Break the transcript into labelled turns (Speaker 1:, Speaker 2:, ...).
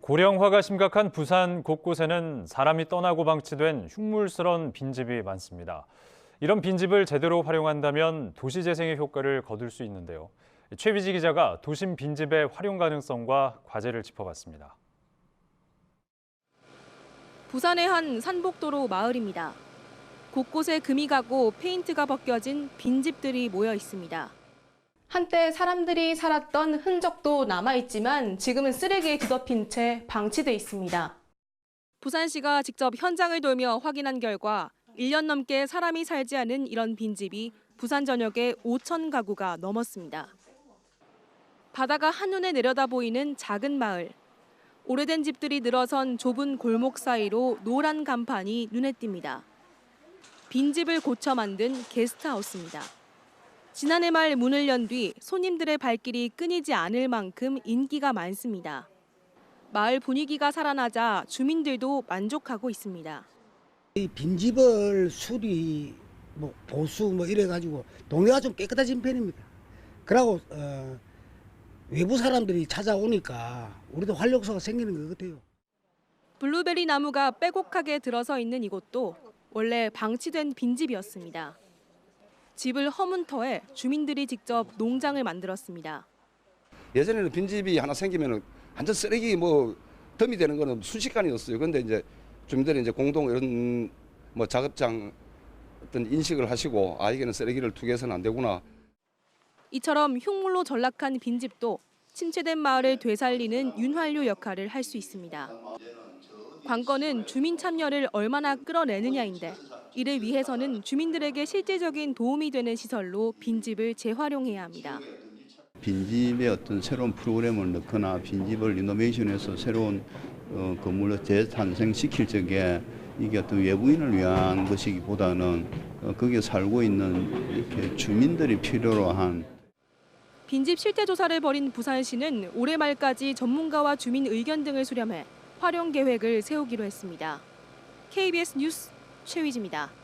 Speaker 1: 고령화가 심각한 부산 곳곳에는 사람이 떠나고 방치된 흉물스런 빈집이 많습니다. 이런 빈집을 제대로 활용한다면 도시 재생의 효과를 거둘 수 있는데요. 최비지 기자가 도심 빈집의 활용 가능성과 과제를 짚어봤습니다.
Speaker 2: 부산의 한 산복도로 마을입니다. 곳곳에 금이 가고 페인트가 벗겨진 빈집들이 모여 있습니다.
Speaker 3: 한때 사람들이 살았던 흔적도 남아있지만 지금은 쓰레기에 뒤덮인 채 방치돼 있습니다.
Speaker 2: 부산시가 직접 현장을 돌며 확인한 결과 1년 넘게 사람이 살지 않은 이런 빈집이 부산 전역에 5천 가구가 넘었습니다. 바다가 한눈에 내려다 보이는 작은 마을. 오래된 집들이 늘어선 좁은 골목 사이로 노란 간판이 눈에 띕니다. 빈집을 고쳐 만든 게스트하우스입니다. 지난해 말 문을 연 뒤 손님들의 발길이 끊이지 않을 만큼 인기가 많습니다. 마을 분위기가 살아나자 주민들도 만족하고 있습니다.
Speaker 4: 이 빈집을 수리, 뭐 보수 뭐 이래 가지고 동네가 좀 깨끗해진 편입니다. 그러고 어, 외부 사람들이 찾아오니까 우리도 활력소가 생기는 것 같아요.
Speaker 2: 블루베리 나무가 빼곡하게 들어서 있는 이곳도 원래 방치된 빈집이었습니다. 집을 허문 터에 주민들이 직접 농장을 만들었습니다.
Speaker 5: 예전에는 빈집이 하나 생기면은 완전 쓰레기 뭐 덤이 되는 거는 순식간이었어요. 근데 이제 주민들이 이제 공동 이런 뭐 작업장 어떤 인식을 하시고 아 이게는 쓰레기를 투기해서는 안 되구나.
Speaker 2: 이처럼 흉물로 전락한 빈집도 침체된 마을을 되살리는 윤활유 역할을 할 수 있습니다. 관건은 주민 참여를 얼마나 끌어내느냐인데 이를 위해서는 주민들에게 실제적인 도움이 되는 시설로 빈집을 재활용해야 합니다.
Speaker 6: 빈집에 어떤 새로운 프로그램을 넣거나 빈집을 리노베이션해서 새로운 어, 건물을 재탄생시킬 적에 이게 어떤 외부인을 위한 것이기보다는 어, 거기에 살고 있는 이렇게 주민들이 필요로 한
Speaker 2: 빈집 실태 조사를 벌인 부산시는 올해 말까지 전문가와 주민 의견 등을 수렴해 활용 계획을 세우기로 했습니다. KBS 뉴스 최위지입니다.